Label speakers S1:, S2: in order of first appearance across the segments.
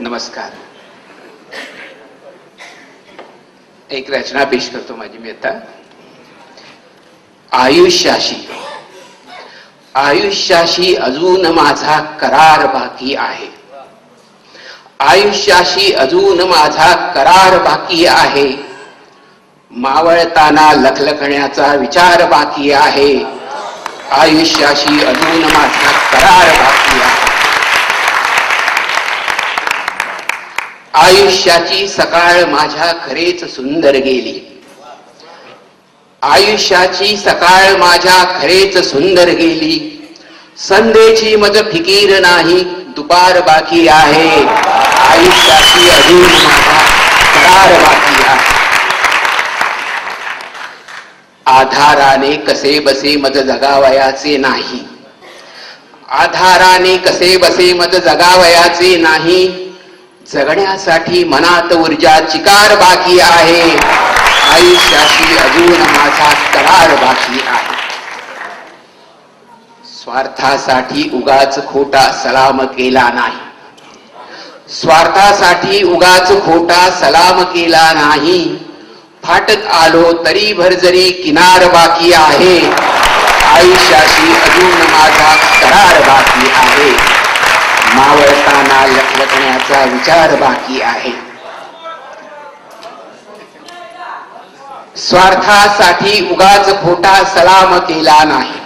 S1: नमस्कार. एक रचना पेश करतो माझी मी आता. आयुष्याशी. आयुष्याशी अजून माझा करार बाकी आहे. आयुष्याशी अजून माझा करार बाकी आहे. मावळताना लखलखण्याचा विचार बाकी आहे. आयुष्याशी अजून माझा करार बाकी आहे आयुष्याची सकाळ माझ्या खरेच सुंदर गेली. आयुष्याची सकाळ माझ्या खरेच सुंदर गेली. संध्येची मज फिकीर नाही दुपार बाकी आहे. आयुष्याची अजून माझा करार बाकी आहे. आधाराने कसे बसे मज जगावयाचे नाही. आधाराने कसे बसे मज जगावयाचे नाही. जगण्यासाठी मनात ऊर्जा चिकार बाकी आहे. आयुष्याशी अजून माझा करार बाकी आहे. स्वार्थासाठी उगाच खोटा सलाम केला नाही. स्वार्थासाठी उगाच खोटा सलाम केला नाही. फाटत आलो तरी भरजरी किनार बाकी आहे. आयुष्याशी अजून माझा करार बाकी आहे. मावळताना लखलखण्याचा विचार बाकी आहे. स्वार्थासाठी उगाच खोटा सलाम केला नाही.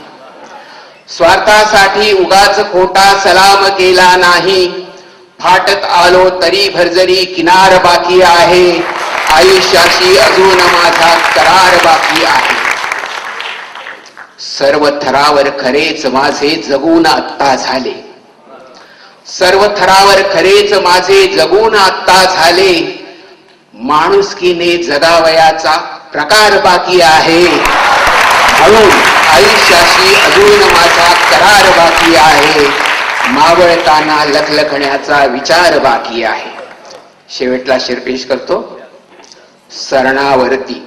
S1: स्वार्थासाठी उगाच खोटा सलाम केला नाही. फाटत आलो तरी भरजरी किनार बाकी आहे. आयुष्याशी अजून माझा करार बाकी आहे. सर्व थरावर खरेच माझे जगून आत्ता झाले. सर्व थरावर खरेच माझे जगून आत्ता झाले. माणुसकीने जगावयाचा प्रकार बाकी आहे. म्हणून आयुष्याशी अजून माझा करार बाकी आहे. मावळताना लखलखण्याचा विचार बाकी आहे. शेवटला शिरपेश करतो. सरणावरती.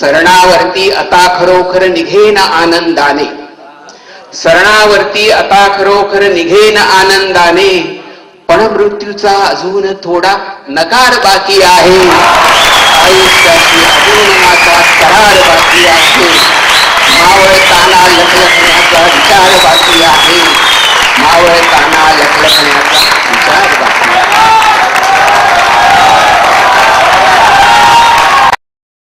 S1: सरणावरती आता खरोखर निघेन आनंदाने. सरणावरती आता खरोखर निघेन आनंदाने. पण मृत्यूचा अजून थोडा नकार बाकी आहे. आयुष्याची अजून माझा करार बाकी आहे. मावळताना लखलखण्याचा